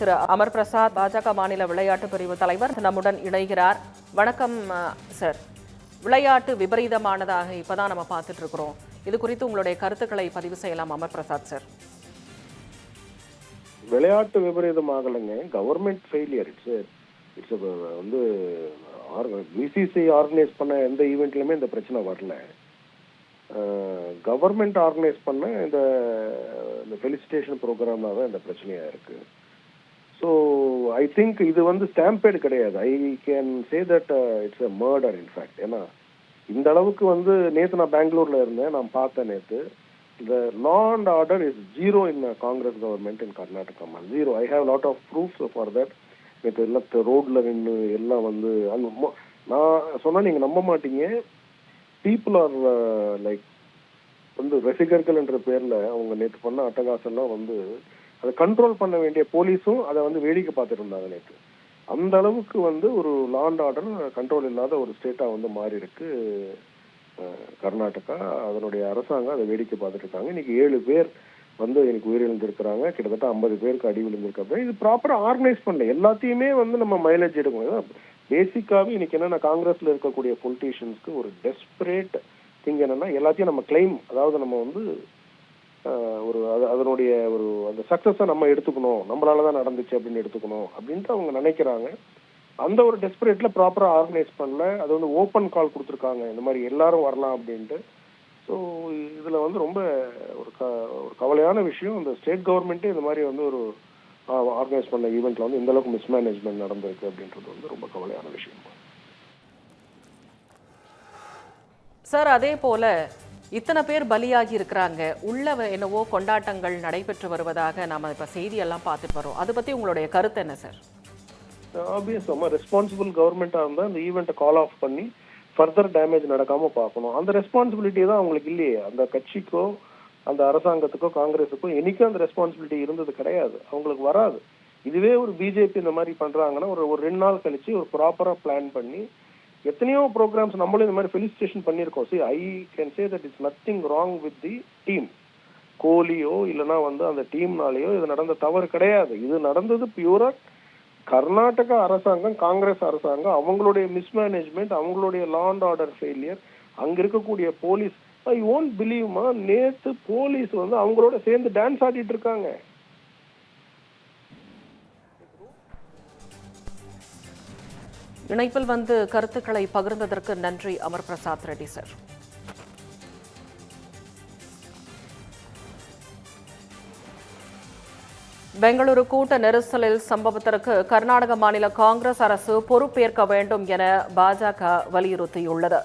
திரு அமர் பிரசாத் பாஜக மாநில விளையாட்டு பிரிவு தலைவர் நம்முடன் இணைகிறார். வணக்கம் சார். விளையாட்டு விபரீதமானதாக இப்போதான் நம்ம பார்த்துட்டு இருக்கிறோம். இது குறித்து உங்களுடைய கருத்துக்களை பதிவு செய்யலாம் அமர் பிரசாத் சார். விளையாட்டு விபரீதம் ஆகலைங்க கவர்மெண்ட் ஃபெயிலியர் இட்ஸ் இட்ஸ் வந்து பிசிசி ஆர்கனைஸ் பண்ண எந்த ஈவெண்ட்லையுமே இந்த பிரச்சனை வரல. கவர்மெண்ட் ஆர்கனைஸ் பண்ண இந்த இந்த ஃபெலிசிட்டேஷன் ப்ரோக்ராமாக தான் இந்த பிரச்சனையாக இருக்குது ஸோ ஐ திங்க் இது வந்து ஸ்டாம்பேடு கிடையாது. I can say that it's a murder in fact ஏன்னா இந்த அளவுக்கு வந்து நேற்று நான் பெங்களூர்ல இருந்தேன். நான் பார்த்தேன் நேற்று uh, the law and order is zero in Congress government in Karnataka ma'am zero I have lot of proofs for that that. நேற்று எல்லாம் ரோட்ல நின்று எல்லாம் வந்து அந்த நான் சொன்னால் நீங்கள் நம்ப மாட்டீங்க. பீப்புள் ஆர் லைக் வந்து ரசிகர்கள் என்ற பேரில் அவங்க நேற்று பண்ண அட்டகாசம்லாம் வந்து அதை கண்ட்ரோல் பண்ண வேண்டிய போலீஸும் அதை வந்து வேடிக்கை பார்த்துட்டு இருந்தாங்க நேற்று அந்த அளவுக்கு வந்து ஒரு லாண்ட் ஆர்டர் கண்ட்ரோல் இல்லாத ஒரு ஸ்டேட்டாக வந்து மாறி இருக்கு கர்நாடகா. அதனுடைய அரசாங்கம் அதை வேடிக்கை பார்த்துட்டு இருக்காங்க. இன்னைக்கு ஏழு பேர் வந்து எனக்கு உயிரிழந்திருக்கிறாங்க. கிட்டத்தட்ட ஐம்பது பேருக்கு அடி விழுந்திருக்காங்க இது ப்ராப்பராக ஆர்கனைஸ் பண்ணல. எல்லாத்தையுமே வந்து நம்ம மைலேஜ் எடுக்கணும். பேசிக்காகவே இன்னைக்கு என்னன்னா காங்கிரஸ்ல இருக்கக்கூடிய பொலிட்டீஷியன்ஸ்க்கு ஒரு டெஸ்பரேட் திங் என்னன்னா எல்லாத்தையும் நம்ம கிளைம் அதாவது நம்ம வந்து ஒரு அது- அதனுடைய ஒரு அந்த சக்சஸை நம்ம எடுத்துக்கணும். நம்மளால தான் நடந்துச்சு அப்படின்னு எடுத்துக்கணும் அப்படின்ட்டு அவங்க நினைக்கிறாங்க. அந்த ஒரு டெஸ்பரேட்ல ப்ராப்பராக ஆர்கனைஸ் பண்ணல. அது வந்து ஓப்பன் கால் கொடுத்துருக்காங்க. இந்த மாதிரி எல்லாரும் வரலாம் அப்படின்ட்டு. ஸோ இதில் வந்து ரொம்ப ஒரு க ஒரு கவலையான விஷயம். இந்த ஸ்டேட் கவர்மெண்ட்டே இந்த மாதிரி வந்து ஒரு ஆர்கனைஸ் பண்ண ஈவெண்ட்டில் வந்து இந்த அளவுக்கு மிஸ்மேனேஜ்மெண்ட் நடந்திருக்கு அப்படின்றது வந்து ரொம்ப கவலையான விஷயம். சார் அதே போல இத்தனை பேர் பலியாகி இருக்கிறாங்க. உள்ள என்னவோ கொண்டாட்டங்கள் நடைபெற்று வருவதாக நாம இப்போ செய்தியெல்லாம் பார்த்துட்டு வரோம். அதை பற்றி உங்களுடைய கருத்து என்ன சார்? ஆப்வியஸ் நம்ம ரெஸ்பான்சிபிள் கவர்மெண்ட்டாக இருந்தால் இந்த ஈவெண்ட்டை கால் ஆஃப் பண்ணி ஃபர்தர் டேமேஜ் நடக்காமல் பார்க்கணும். அந்த ரெஸ்பான்சிபிலிட்டி தான் அவங்களுக்கு இல்லையே. அந்த கட்சிக்கோ அந்த அரசாங்கத்துக்கோ காங்கிரஸுக்கோ என்றைக்கும் அந்த ரெஸ்பான்சிபிலிட்டி இருந்தது கிடையாது. அவங்களுக்கு வராது. இதுவே ஒரு பிஜேபி இந்த மாதிரி பண்ணுறாங்கன்னா ஒரு ஒரு ரெண்டு நாள் கழிச்சு ஒரு ப்ராப்பராக பிளான் பண்ணி எத்தனையோ ப்ரோக்ராம்ஸ் நம்மளும் இந்த மாதிரி ஃபெலிசிட்டேஷன் பண்ணியிருக்கோம். See I can say that is nothing wrong with the team கோலியோ இல்லைன்னா வந்து அந்த டீம்னாலேயோ இது நடந்த தவறு கிடையாது. இது நடந்தது பியூரா கர்நாடகா அரசாங்கம் காங்கிரஸ் அரசாங்கம் அவங்களுடைய மிஸ்மேனேஜ்மெண்ட் அவங்களுடைய லா அண்ட் ஆர்டர் ஃபெயிலியர் அங்க இருக்கக்கூடிய போலீஸ் ஐ ஓன்ட் பிலீவ்மா நேத்து போலீஸ் வந்து அவங்களோட சேர்ந்து டான்ஸ் ஆடிட்டு இருக்காங்க. இணைப்பில் வந்து கருத்துக்களை பகிர்ந்ததற்கு நன்றி அமர் பிரசாத் ரெட்டி சார். பெங்களூரு கூட்ட நெரிசலில் சம்பவத்திற்கு கர்நாடக மாநில காங்கிரஸ் அரசு பொறுப்பேற்க வேண்டும் என பாஜக வலியுறுத்தியுள்ளது.